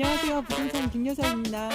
안녕하세요. 부동산 김여사입니다.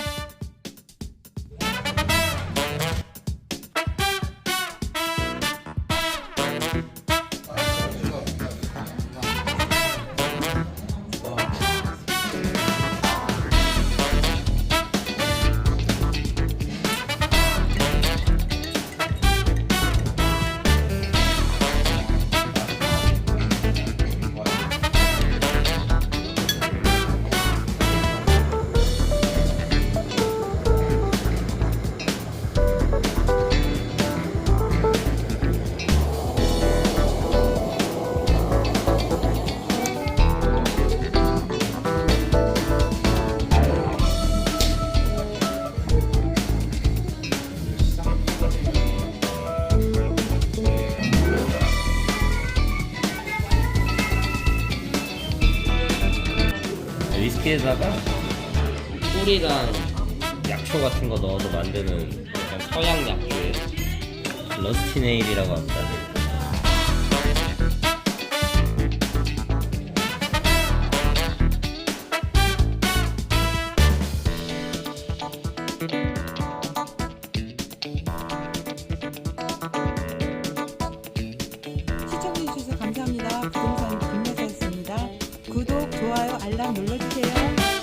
위스키에다가 꿀이랑 약초 같은 거 넣어서 만드는 약간 서양 약주에 러스티네일이라고 합니다. 시 구독, 좋아요, 알람 눌러주세요.